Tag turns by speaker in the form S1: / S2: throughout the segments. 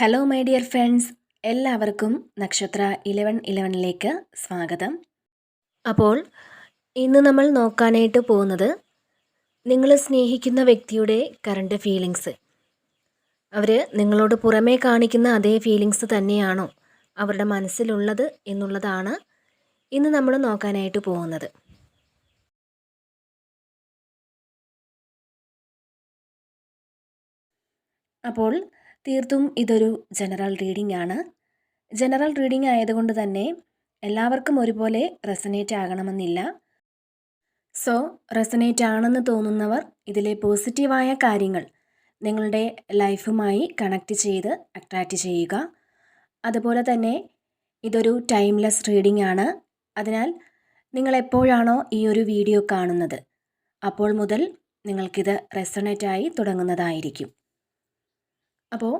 S1: Hello my dear friends എല്ലാവർക്കും നക്ഷത്ര Eleven ഇലവനിലേക്ക് സ്വാഗതം. അപ്പോൾ ഇന്ന് നമ്മൾ നോക്കാനായിട്ട് പോകുന്നത് നിങ്ങൾ സ്നേഹിക്കുന്ന വ്യക്തിയുടെ കറണ്ട് ഫീലിങ്സ് അവർ നിങ്ങളോട് പുറമേ കാണിക്കുന്ന അതേ ഫീലിങ്സ് തന്നെയാണോ അവരുടെ മനസ്സിലുള്ളത് എന്നുള്ളതാണ് ഇന്ന് നമ്മൾ നോക്കാനായിട്ട് പോകുന്നത്. അപ്പോൾ തീർത്തും ഇതൊരു ജനറൽ റീഡിംഗ് ആണ്. ജനറൽ റീഡിംഗ് ആയതുകൊണ്ട് തന്നെ എല്ലാവർക്കും ഒരുപോലെ റെസനേറ്റ് ആകണമെന്നില്ല. സോ റെസനേറ്റ് ആണെന്ന് തോന്നുന്നവർ ഇതിലെ പോസിറ്റീവായ കാര്യങ്ങൾ നിങ്ങളുടെ ലൈഫുമായി കണക്റ്റ് ചെയ്ത് അട്രാക്റ്റ് ചെയ്യുക. അതുപോലെ തന്നെ ഇതൊരു ടൈംലെസ് റീഡിംഗ് ആണ്. അതിനാൽ നിങ്ങൾ എപ്പോഴാണോ ഈ ഒരു വീഡിയോ കാണുന്നത് അപ്പോൾ മുതൽ നിങ്ങൾക്കിത് റെസണേറ്റായി തുടങ്ങുന്നതായിരിക്കും. അപ്പോൾ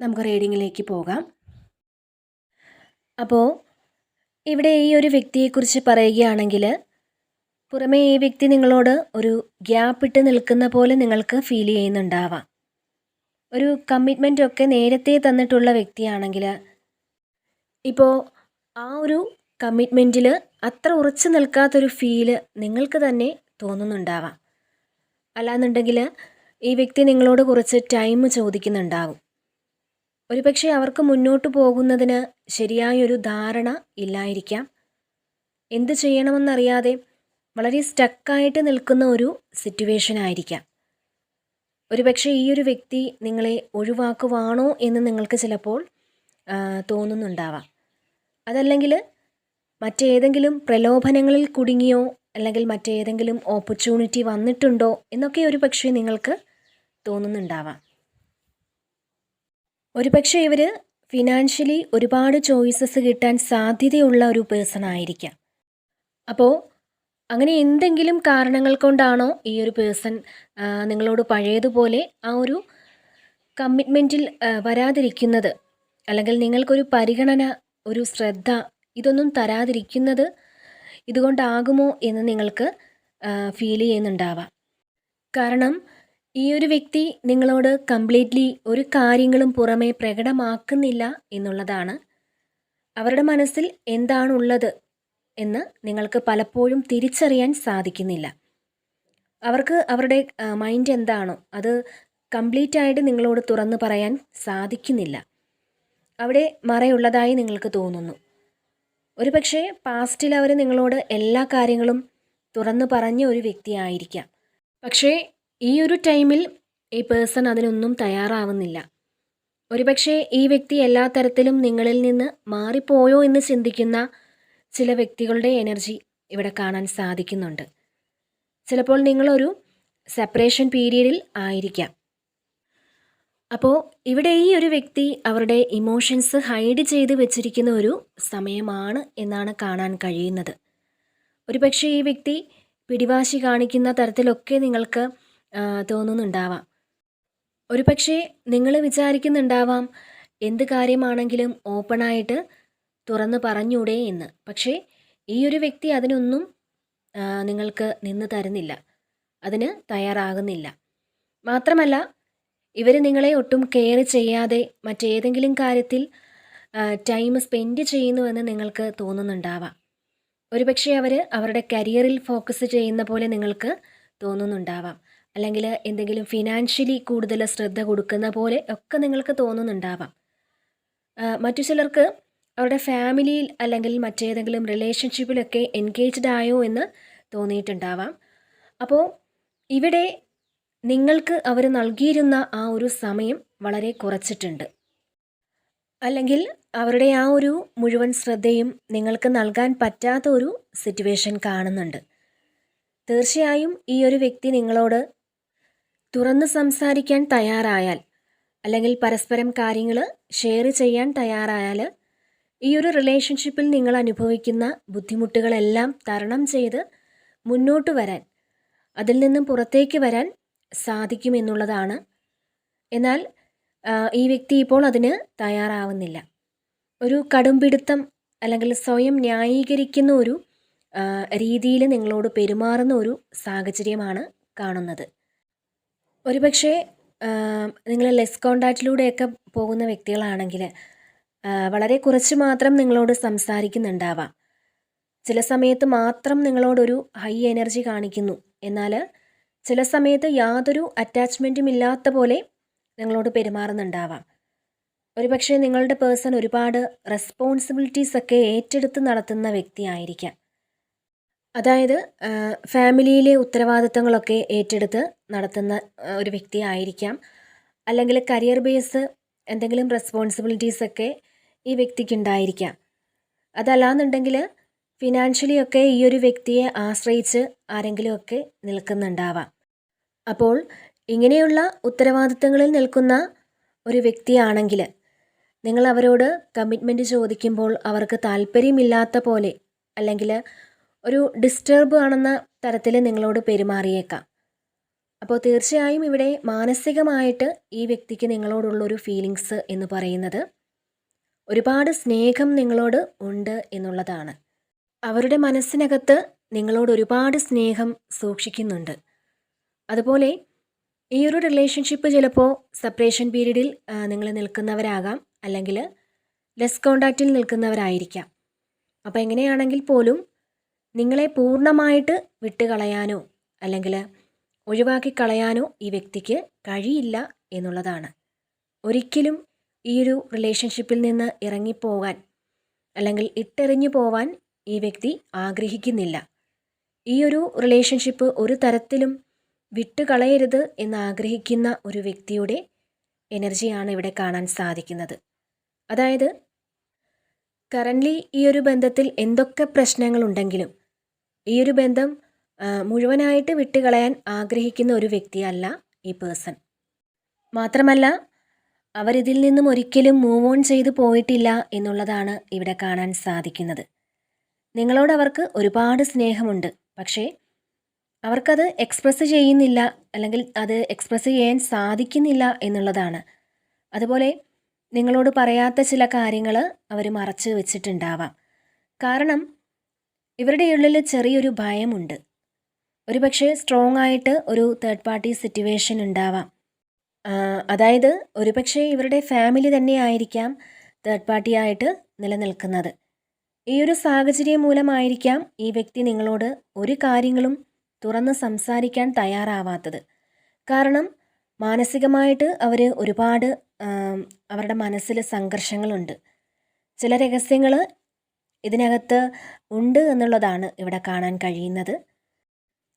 S1: നമുക്ക് റീഡിങ്ങിലേക്ക് പോകാം. അപ്പോൾ ഇവിടെ ഈ ഒരു വ്യക്തിയെക്കുറിച്ച് പറയുകയാണെങ്കിൽ പുറമേ ഈ വ്യക്തി നിങ്ങളോട് ഒരു ഗ്യാപ്പ് ഇട്ട് നിൽക്കുന്ന പോലെ നിങ്ങൾക്ക് ഫീൽ ചെയ്യുന്നുണ്ടാവാം. ഒരു കമ്മിറ്റ്മെന്റ് ഒക്കെ നേരത്തെ തന്നിട്ടുള്ള വ്യക്തിയാണെങ്കിൽ ഇപ്പോൾ ആ ഒരു കമ്മിറ്റ്മെന്റിൽ അത്ര ഉറച്ചു നിൽക്കാത്തൊരു ഫീൽ നിങ്ങൾക്ക് തന്നെ തോന്നുന്നുണ്ടാവാം. അല്ലാന്നുണ്ടെങ്കിൽ ഈ വ്യക്തി നിങ്ങളോട് കുറച്ച് ടൈം ചോദിക്കുന്നുണ്ടാകും ഒരുപക്ഷെ അവർക്ക് മുന്നോട്ട് പോകുന്നതിന് ശരിയായൊരു ധാരണ ഇല്ലായിരിക്കാം. എന്ത് ചെയ്യണമെന്നറിയാതെ വളരെ സ്റ്റക്കായിട്ട് നിൽക്കുന്ന ഒരു സിറ്റുവേഷൻ ആയിരിക്കാം. ഒരുപക്ഷെ ഈ ഒരു വ്യക്തി നിങ്ങളെ ഒഴിവാക്കുവാണോ എന്ന് നിങ്ങൾക്ക് ചിലപ്പോൾ തോന്നുന്നുണ്ടാവാം. അതല്ലെങ്കിൽ മറ്റേതെങ്കിലും പ്രലോഭനങ്ങളിൽ കുടുങ്ങിയോ അല്ലെങ്കിൽ മറ്റേതെങ്കിലും ഓപ്പർച്യൂണിറ്റി വന്നിട്ടുണ്ടോ എന്നൊക്കെ ഒരു പക്ഷേ നിങ്ങൾക്ക് തോന്നുന്നുണ്ടാവാം. ഒരുപക്ഷെ ഇവർ ഫിനാൻഷ്യലി ഒരുപാട് ചോയ്സസ് കിട്ടാൻ സാധ്യതയുള്ള ഒരു പേഴ്സൺ ആയിരിക്കാം. അപ്പോൾ അങ്ങനെ എന്തെങ്കിലും കാരണങ്ങൾ കൊണ്ടാണോ ഈ ഒരു പേഴ്സൺ നിങ്ങളോട് പഴയതുപോലെ ആ ഒരു കമ്മിറ്റ്മെന്റിൽ വരാതിരിക്കുന്നത്? അല്ലെങ്കിൽ നിങ്ങൾക്കൊരു പരിഗണന ഒരു ശ്രദ്ധ ഇതൊന്നും തരാതിരിക്കുന്നത് ഇതുകൊണ്ടാകുമോ എന്ന് നിങ്ങൾക്ക് ഫീൽ ചെയ്യുന്നുണ്ടാവാം. കാരണം ഈ ഒരു വ്യക്തി നിങ്ങളോട് കംപ്ലീറ്റ്ലി ഒരു കാര്യങ്ങളും പുറമേ പ്രകടമാക്കുന്നില്ല എന്നുള്ളതാണ്. അവരുടെ മനസ്സിൽ എന്താണുള്ളത് എന്ന് നിങ്ങൾക്ക് പലപ്പോഴും തിരിച്ചറിയാൻ സാധിക്കുന്നില്ല. അവർക്ക് അവരുടെ മൈൻഡ് എന്താണോ അത് കംപ്ലീറ്റ് ആയിട്ട് നിങ്ങളോട് തുറന്ന് പറയാൻ സാധിക്കുന്നില്ല. അവിടെ മറയുള്ളതായി നിങ്ങൾക്ക് തോന്നുന്നു. ഒരു പക്ഷേ പാസ്റ്റിൽ അവർ നിങ്ങളോട് എല്ലാ കാര്യങ്ങളും തുറന്നു പറഞ്ഞ ഒരു വ്യക്തിയായിരിക്കാം. പക്ഷേ ഈ ഒരു ടൈമിൽ ഈ പേഴ്സൺ അതിനൊന്നും തയ്യാറാവുന്നില്ല. ഒരുപക്ഷെ ഈ വ്യക്തി എല്ലാ തരത്തിലും നിങ്ങളിൽ നിന്ന് മാറിപ്പോയോ എന്ന് ചിന്തിക്കുന്ന ചില വ്യക്തികളുടെ എനർജി ഇവിടെ കാണാൻ സാധിക്കുന്നുണ്ട്. ചിലപ്പോൾ നിങ്ങളൊരു സെപ്പറേഷൻ പീരീഡിൽ ആയിരിക്കാം. അപ്പോൾ ഇവിടെ ഈ ഒരു വ്യക്തി അവരുടെ ഇമോഷൻസ് ഹൈഡ് ചെയ്ത് വെച്ചിരിക്കുന്ന ഒരു സമയമാണ് എന്നാണ് കാണാൻ കഴിയുന്നത്. ഒരുപക്ഷെ ഈ വ്യക്തി പിടിവാശി കാണിക്കുന്ന തരത്തിലൊക്കെ നിങ്ങൾക്ക് തോന്നുന്നുണ്ടാവാം. ഒരു പക്ഷേ നിങ്ങൾ വിചാരിക്കുന്നുണ്ടാവാം എന്ത് കാര്യമാണെങ്കിലും ഓപ്പണായിട്ട് തുറന്ന് പറഞ്ഞൂടെ എന്ന്. പക്ഷേ ഈ ഒരു വ്യക്തി അതിനൊന്നും നിങ്ങൾക്ക് നിന്ന് തരുന്നില്ല. അതിന് തയ്യാറാകുന്നില്ല. മാത്രമല്ല ഇവർ നിങ്ങളെ ഒട്ടും കെയർ ചെയ്യാതെ മറ്റേതെങ്കിലും കാര്യത്തിൽ ടൈം സ്പെൻഡ് ചെയ്യുന്നുവെന്ന് നിങ്ങൾക്ക് തോന്നുന്നുണ്ടാവാം. ഒരുപക്ഷെ അവർ അവരുടെ കരിയറിൽ ഫോക്കസ് ചെയ്യുന്ന പോലെ നിങ്ങൾക്ക് തോന്നുന്നുണ്ടാവാം. അല്ലെങ്കിൽ എന്തെങ്കിലും ഫിനാൻഷ്യലി കൂടുതൽ ശ്രദ്ധ കൊടുക്കുന്ന പോലെ ഒക്കെ നിങ്ങൾക്ക് തോന്നുന്നുണ്ടാവാം. മറ്റു ചിലർക്ക് അവരുടെ ഫാമിലിയിൽ അല്ലെങ്കിൽ മറ്റേതെങ്കിലും റിലേഷൻഷിപ്പിലൊക്കെ എൻഗേജ്ഡ് ആയോ എന്ന് തോന്നിയിട്ടുണ്ടാവാം. അപ്പോൾ ഇവിടെ നിങ്ങൾക്ക് അവർ നൽകിയിരുന്ന ആ ഒരു സമയം വളരെ കുറച്ചിട്ടുണ്ട്. അല്ലെങ്കിൽ അവരുടെ ആ ഒരു മുഴുവൻ ശ്രദ്ധയും നിങ്ങൾക്ക് നൽകാൻ പറ്റാത്ത ഒരു സിറ്റുവേഷൻ കാണുന്നുണ്ട്. തീർച്ചയായും ഈ ഒരു വ്യക്തി നിങ്ങളോട് തുറന്ന് സംസാരിക്കാൻ തയ്യാറായാൽ അല്ലെങ്കിൽ പരസ്പരം കാര്യങ്ങൾ ഷെയർ ചെയ്യാൻ തയ്യാറായാൽ ഈ ഒരു റിലേഷൻഷിപ്പിൽ നിങ്ങൾ അനുഭവിക്കുന്ന ബുദ്ധിമുട്ടുകളെല്ലാം തരണം ചെയ്ത് മുന്നോട്ട് വരാൻ അതിൽ നിന്നും പുറത്തേക്ക് വരാൻ സാധിക്കുമെന്നുള്ളതാണ് എന്നാൽ ഈ വ്യക്തി ഇപ്പോൾ അതിന് തയ്യാറാവുന്നില്ല. ഒരു കടുംപിടുത്തം അല്ലെങ്കിൽ സ്വയം ന്യായീകരിക്കുന്ന ഒരു രീതിയിൽ നിങ്ങളോട് പെരുമാറുന്ന ഒരു സാഹചര്യമാണ് കാണുന്നത്. ഒരുപക്ഷെ നിങ്ങൾ ലെസ് കോണ്ടാക്റ്റിലൂടെയൊക്കെ പോകുന്ന വ്യക്തികളാണെങ്കിൽ വളരെ കുറച്ച് മാത്രം നിങ്ങളോട് സംസാരിക്കുന്നുണ്ടാവാം. ചില സമയത്ത് മാത്രം നിങ്ങളോടൊരു ഹൈ എനർജി കാണിക്കുന്നു. എന്നാൽ ചില സമയത്ത് യാതൊരു അറ്റാച്ച്മെന്റും ഇല്ലാത്ത പോലെ നിങ്ങളോട് പെരുമാറുന്നുണ്ടാവാം. ഒരുപക്ഷെ നിങ്ങളുടെ പേഴ്സൺ ഒരുപാട് റെസ്പോൺസിബിലിറ്റീസൊക്കെ ഏറ്റെടുത്ത് നടത്തുന്ന വ്യക്തിയായിരിക്കാം. അതായത് ഫാമിലിയിലെ ഉത്തരവാദിത്തങ്ങളൊക്കെ ഏറ്റെടുത്ത് നടത്തുന്ന ഒരു വ്യക്തി ആയിരിക്കാം. അല്ലെങ്കിൽ കരിയർ ബേസ് എന്തെങ്കിലും റെസ്പോൺസിബിലിറ്റീസ് ഒക്കെ ഈ വ്യക്തിക്ക് ഉണ്ടായിരിക്കാം. അതല്ലാന്നുണ്ടെങ്കിൽ ഫിനാൻഷ്യലി ഒക്കെ ഈ ഒരു വ്യക്തിയെ ആശ്രയിച്ച് ആരെങ്കിലുമൊക്കെ നിൽക്കുന്നുണ്ടാവാം. അപ്പോൾ ഇങ്ങനെയുള്ള ഉത്തരവാദിത്തങ്ങളിൽ നിൽക്കുന്ന ഒരു വ്യക്തിയാണെങ്കിൽ നിങ്ങൾ അവരോട് കമ്മിറ്റ്മെന്റ് ചോദിക്കുമ്പോൾ അവർക്ക് താല്പര്യമില്ലാത്ത പോലെ അല്ലെങ്കിൽ ഒരു ഡിസ്റ്റർബ് ആണെന്ന തരത്തിൽ നിങ്ങളോട് പെരുമാറിയേക്കാം. അപ്പോൾ തീർച്ചയായും ഇവിടെ മാനസികമായിട്ട് ഈ വ്യക്തിക്ക് നിങ്ങളോടുള്ളൊരു ഫീലിങ്സ് എന്ന് പറയുന്നത് ഒരുപാട് സ്നേഹം നിങ്ങളോട് ഉണ്ട് എന്നുള്ളതാണ്. അവരുടെ മനസ്സിനകത്ത് നിങ്ങളോട് ഒരുപാട് സ്നേഹം സൂക്ഷിക്കുന്നുണ്ട്. അതുപോലെ ഈ ഒരു റിലേഷൻഷിപ്പ് ചിലപ്പോൾ സെപ്പറേഷൻ പീരീഡിൽ നിങ്ങൾ നിൽക്കുന്നവരാകാം അല്ലെങ്കിൽ ലെസ് കോണ്ടാക്റ്റിൽ നിൽക്കുന്നവരായിരിക്കാം. അപ്പോൾ എങ്ങനെയാണെങ്കിൽ പോലും നിങ്ങളെ പൂർണമായിട്ട് വിട്ടുകളയാനോ അല്ലെങ്കിൽ ഒഴിവാക്കി കളയാനോ ഈ വ്യക്തിക്ക് കഴിയില്ല എന്നുള്ളതാണ്. ഒരിക്കലും ഈ ഒരു റിലേഷൻഷിപ്പിൽ നിന്ന് ഇറങ്ങിപ്പോകാൻ അല്ലെങ്കിൽ ഇട്ടെറിഞ്ഞു പോവാൻ ഈ വ്യക്തി ആഗ്രഹിക്കുന്നില്ല. ഈ ഒരു റിലേഷൻഷിപ്പ് ഒരു തരത്തിലും വിട്ടുകളയരുത് എന്ന് ആഗ്രഹിക്കുന്ന ഒരു വ്യക്തിയുടെ എനർജിയാണ് ഇവിടെ കാണാൻ സാധിക്കുന്നത്. അതായത് കറന്റ്ലി ഈ ഒരു ബന്ധത്തിൽ എന്തൊക്കെ പ്രശ്നങ്ങളുണ്ടെങ്കിലും ഈ ഒരു ബന്ധം മുഴുവനായിട്ട് വിട്ടുകളയാൻ ആഗ്രഹിക്കുന്ന ഒരു വ്യക്തിയല്ല ഈ പേഴ്സൺ മാത്രമല്ല അവരിതിൽ നിന്നും ഒരിക്കലും മൂവ് ഓൺ ചെയ്തു പോയിട്ടില്ല എന്നുള്ളതാണ് ഇവിടെ കാണാൻ സാധിക്കുന്നത്. നിങ്ങളോട് അവർക്ക് ഒരുപാട് സ്നേഹമുണ്ട് പക്ഷേ അവർക്കത് എക്സ്പ്രസ് ചെയ്യുന്നില്ല അല്ലെങ്കിൽ അത് എക്സ്പ്രസ് ചെയ്യാൻ സാധിക്കുന്നില്ല എന്നുള്ളതാണ്. അതുപോലെ നിങ്ങളോട് പറയാത്ത ചില കാര്യങ്ങൾ അവർ മറച്ച് വെച്ചിട്ടുണ്ടാവാം. കാരണം ഇവരുടെ ഉള്ളിൽ ചെറിയൊരു ഭയമുണ്ട്. ഒരുപക്ഷെ സ്ട്രോങ് ആയിട്ട് ഒരു തേർഡ് പാർട്ടി സിറ്റുവേഷൻ ഉണ്ടാവാം. അതായത് ഒരുപക്ഷെ ഇവരുടെ ഫാമിലി തന്നെ ആയിരിക്കാം തേർഡ് പാർട്ടി ആയിട്ട് നിലനിൽക്കുന്നത്. ഈ ഒരു സാഹചര്യം മൂലമായിരിക്കാം ഈ വ്യക്തി നിങ്ങളോട് ഒരു കാര്യങ്ങളും തുറന്ന് സംസാരിക്കാൻ തയ്യാറാവാത്തത്. കാരണം മാനസികമായിട്ട് അവർ ഒരുപാട് അവരുടെ മനസ്സിൽ സംഘർഷങ്ങളുണ്ട്. ചില രഹസ്യങ്ങൾ ഇതിനകത്ത് ഉണ്ട് എന്നുള്ളതാണ് ഇവിടെ കാണാൻ കഴിയുന്നത്.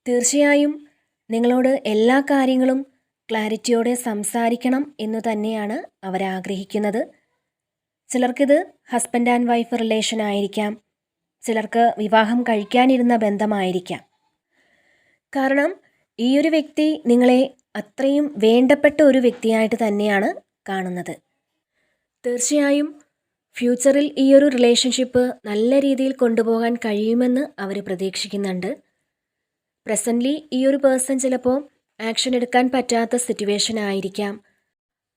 S1: തീർച്ചയായും നിങ്ങളോട് എല്ലാ കാര്യങ്ങളും ക്ലാരിറ്റിയോടെ സംസാരിക്കണം എന്ന് തന്നെയാണ് അവരാഗ്രഹിക്കുന്നത് ചിലർക്കിത് ഹസ്ബൻഡ് ആൻഡ് വൈഫ് റിലേഷൻ ആയിരിക്കാം. ചിലർക്ക് വിവാഹം കഴിക്കാനിരുന്ന ബന്ധമായിരിക്കാം. കാരണം ഈ ഒരു വ്യക്തി നിങ്ങളെ അത്രയും വേണ്ടപ്പെട്ട ഒരു വ്യക്തിയായിട്ട് തന്നെയാണ് കാണുന്നത്. തീർച്ചയായും ഫ്യൂച്ചറിൽ ഈ ഒരു റിലേഷൻഷിപ്പ് നല്ല രീതിയിൽ കൊണ്ടുപോകാൻ കഴിയുമെന്ന് അവർ പ്രതീക്ഷിക്കുന്നുണ്ട്. പ്രസന്റ്ലി ഈ ഒരു പേഴ്സൺ ചിലപ്പോൾ ആക്ഷൻ എടുക്കാൻ പറ്റാത്ത സിറ്റുവേഷൻ ആയിരിക്കാം.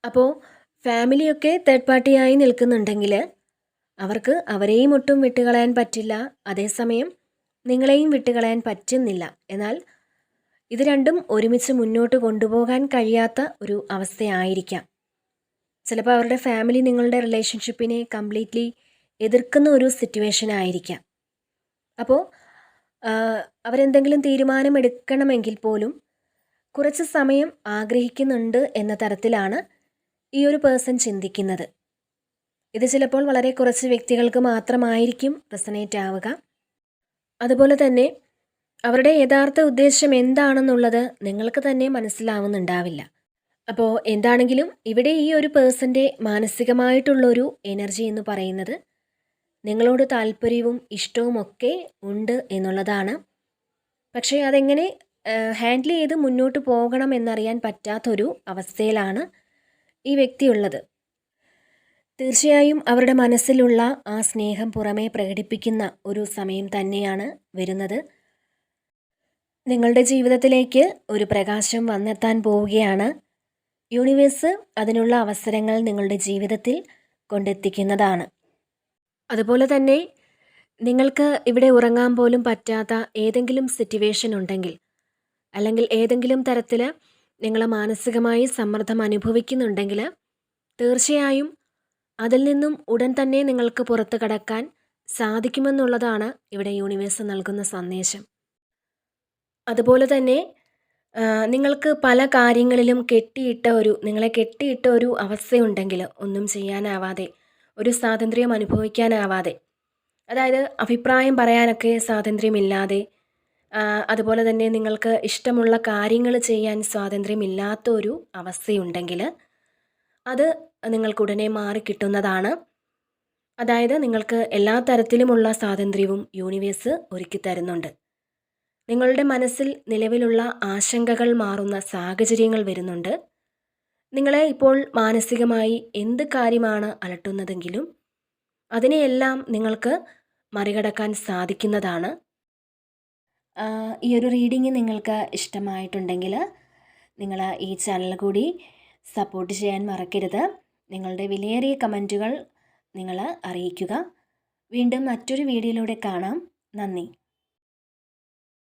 S1: അപ്പോൾ ഫാമിലിയൊക്കെ തേർഡ് പാർട്ടിയായി നിൽക്കുന്നുണ്ടെങ്കിൽ അവർക്ക് അവരെയും ഒട്ടും വിട്ടുകളയാൻ പറ്റില്ല. അതേസമയം നിങ്ങളെയും വിട്ടുകളയാൻ പറ്റുന്നില്ല. എന്നാൽ ഇത് രണ്ടും ഒരുമിച്ച് മുന്നോട്ട് കൊണ്ടുപോകാൻ കഴിയാത്ത ഒരു അവസ്ഥയായിരിക്കാം. ചിലപ്പോൾ അവരുടെ ഫാമിലി നിങ്ങളുടെ റിലേഷൻഷിപ്പിനെ കംപ്ലീറ്റ്ലി എതിർക്കുന്ന ഒരു സിറ്റുവേഷൻ ആയിരിക്കാം. അപ്പോൾ അവരെന്തെങ്കിലും തീരുമാനം എടുക്കണമെങ്കിൽ പോലും കുറച്ച് സമയം ആഗ്രഹിക്കുന്നുണ്ട് എന്ന തരത്തിലാണ് ഈ ഒരു പേഴ്സൺ ചിന്തിക്കുന്നത്. ഇത് ചിലപ്പോൾ വളരെ കുറച്ച് വ്യക്തികൾക്ക് മാത്രമായിരിക്കും റെസനേറ്റ് ആവുക. അതുപോലെ തന്നെ അവരുടെ യഥാർത്ഥ ഉദ്ദേശം എന്താണെന്നുള്ളത് നിങ്ങൾക്ക് തന്നെ മനസ്സിലാവുന്നുണ്ടാവില്ല. അപ്പോൾ എന്താണെങ്കിലും ഇവിടെ ഈ ഒരു പേഴ്സന്റെ മാനസികമായിട്ടുള്ളൊരു എനർജി എന്ന് പറയുന്നത് നിങ്ങളോട് താല്പര്യവും ഇഷ്ടവും ഒക്കെ ഉണ്ട് എന്നുള്ളതാണ്. പക്ഷേ അതെങ്ങനെ ഹാൻഡിൽ ചെയ്ത് മുന്നോട്ട് പോകണം എന്നറിയാൻ പറ്റാത്തൊരു അവസ്ഥയിലാണ് ഈ വ്യക്തി ഉള്ളത്. തീർച്ചയായും അവരുടെ മനസ്സിലുള്ള ആ സ്നേഹം പുറമേ പ്രകടിപ്പിക്കുന്ന ഒരു സമയം തന്നെയാണ് വരുന്നത്. നിങ്ങളുടെ ജീവിതത്തിലേക്ക് ഒരു പ്രകാശം വന്നെത്താൻ പോവുകയാണ് യൂണിവേഴ്സ് അതിനുള്ള അവസരങ്ങൾ നിങ്ങളുടെ ജീവിതത്തിൽ കൊണ്ടെത്തിക്കുന്നതാണ്. അതുപോലെ തന്നെ നിങ്ങൾക്ക് ഇവിടെ ഉറങ്ങാൻ പോലും പറ്റാത്ത ഏതെങ്കിലും സിറ്റുവേഷൻ ഉണ്ടെങ്കിൽ അല്ലെങ്കിൽ ഏതെങ്കിലും തരത്തിൽ നിങ്ങൾ മാനസികമായി സമ്മർദ്ദം അനുഭവിക്കുന്നുണ്ടെങ്കിൽ തീർച്ചയായും അതിൽ നിന്നും ഉടൻ തന്നെ നിങ്ങൾക്ക് പുറത്തു കടക്കാൻ സാധിക്കുമെന്നുള്ളതാണ് ഇവിടെ യൂണിവേഴ്സ് നൽകുന്ന സന്ദേശം. അതുപോലെ തന്നെ നിങ്ങൾക്ക് പല കാര്യങ്ങളിലും കെട്ടിയിട്ട ഒരു നിങ്ങളെ കെട്ടിയിട്ട ഒരു അവസ്ഥയുണ്ടെങ്കിൽ ഒന്നും ചെയ്യാനാവാതെ ഒരു സ്വാതന്ത്ര്യം അനുഭവിക്കാനാവാതെ അതായത് അഭിപ്രായം പറയാനൊക്കെ സ്വാതന്ത്ര്യമില്ലാതെ അതുപോലെ തന്നെ നിങ്ങൾക്ക് ഇഷ്ടമുള്ള കാര്യങ്ങൾ ചെയ്യാൻ സ്വാതന്ത്ര്യമില്ലാത്ത ഒരു അവസ്ഥയുണ്ടെങ്കിൽ അത് നിങ്ങൾക്ക് ഉടനെ മാറിക്കിട്ടുന്നതാണ് അതായത് നിങ്ങൾക്ക് എല്ലാ തരത്തിലുമുള്ള സ്വാതന്ത്ര്യവും യൂണിവേഴ്സ് ഒരുക്കി തരുന്നുണ്ട്. നിങ്ങളുടെ മനസ്സിൽ നിലവിലുള്ള ആശങ്കകൾ മാറുന്ന സാഹചര്യങ്ങൾ വരുന്നുണ്ട്. നിങ്ങളെ ഇപ്പോൾ മാനസികമായി എന്ത് കാര്യമാണ് അലട്ടുന്നതെങ്കിലും അതിനെയെല്ലാം നിങ്ങൾക്ക് മറികടക്കാൻ സാധിക്കുന്നതാണ്. ഈ ഒരു റീഡിങ് നിങ്ങൾക്ക് ഇഷ്ടമായിട്ടുണ്ടെങ്കിൽ നിങ്ങൾ ഈ ചാനൽ കൂടി സപ്പോർട്ട് ചെയ്യാൻ മറക്കരുത്. നിങ്ങളുടെ വിലയേറിയ കമന്റുകൾ നിങ്ങൾ അറിയിക്കുക. വീണ്ടും മറ്റൊരു വീഡിയോയിലൂടെ കാണാം. നന്ദി.